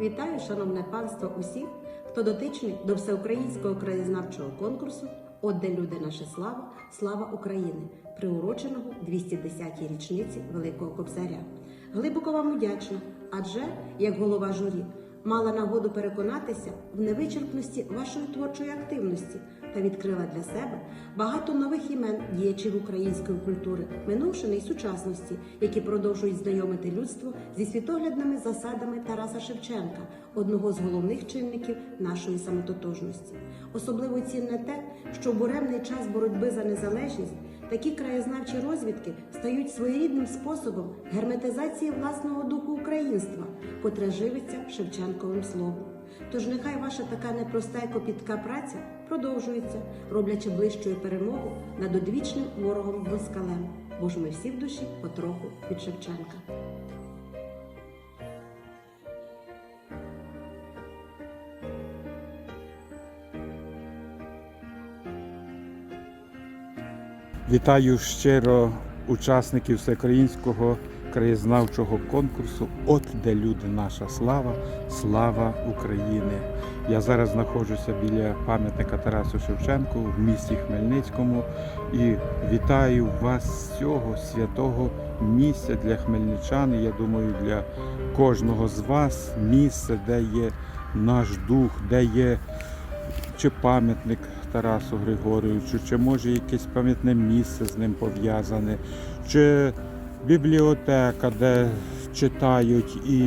Вітаю, шановне панство, усіх, хто дотичний до всеукраїнського краєзнавчого конкурсу От де люди наша слава, слава України, приуроченого 210-й річниці Великого Кобзаря. Глибоко вам вдячна, адже, як голова журі, мала нагоду переконатися в невичерпності вашої творчої активності та відкрила для себе багато нових імен діячів української культури, минувшини й сучасності, які продовжують знайомити людство зі світоглядними засадами Тараса Шевченка, одного з головних чинників нашої самототожності. Особливо цінне те, що в буремний час боротьби за незалежність такі краєзнавчі розвідки стають своєрідним способом герметизації власного духу українства, котре живиться Шевченковим словом. Тож нехай ваша така непроста і копітка праця продовжується, роблячи ближчою перемогу над одвічним ворогом москалем, бо ж ми всі в душі потроху від Шевченка. Вітаю щиро учасників всеукраїнського краєзнавчого конкурсу От де люди наша слава, слава України. Я зараз знаходжуся біля пам'ятника Тарасу Шевченку в місті Хмельницькому і вітаю вас з цього святого місця для хмельничан. Я думаю, для кожного з вас місце, де є наш дух, де є чи пам'ятник Тарасу Григоровичу, чи може якесь пам'ятне місце з ним пов'язане, чи бібліотека, де читають і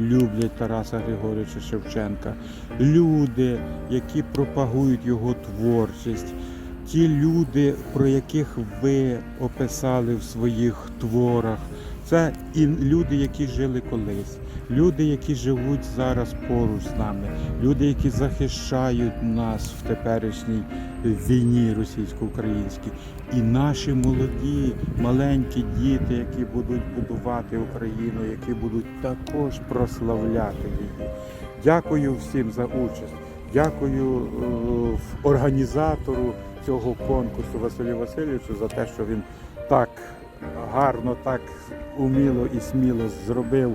люблять Тараса Григоровича Шевченка, люди, які пропагують його творчість. Ті люди, про яких ви описали в своїх творах, це і люди, які жили колись, люди, які живуть зараз поруч з нами, люди, які захищають нас в теперішній війні російсько-українській, і наші молоді, маленькі діти, які будуть будувати Україну, які будуть також прославляти її. Дякую всім за участь. Дякую е, організатору цього конкурсу Василю Васильовичу за те, що він так гарно, так уміло і сміло зробив,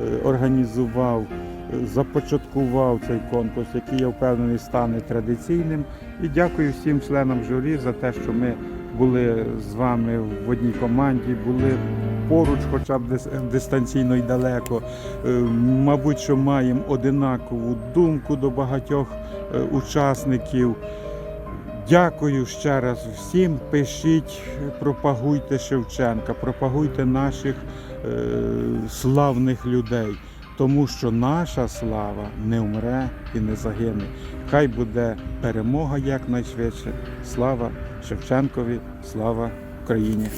е, організував, е, започаткував цей конкурс, який я впевнений стане традиційним. І дякую всім членам журі за те, що ми були з вами в одній команді, були поруч, хоча б дис- дистанційно і далеко. Е, Мабуть, що маємо одинакову думку до багатьох учасників. Дякую ще раз всім. Пишіть, пропагуйте Шевченка, пропагуйте наших е, славних людей, тому що наша слава не вмре і не загине. Хай буде перемога якнайшвидше. Слава Шевченкові, слава Україні!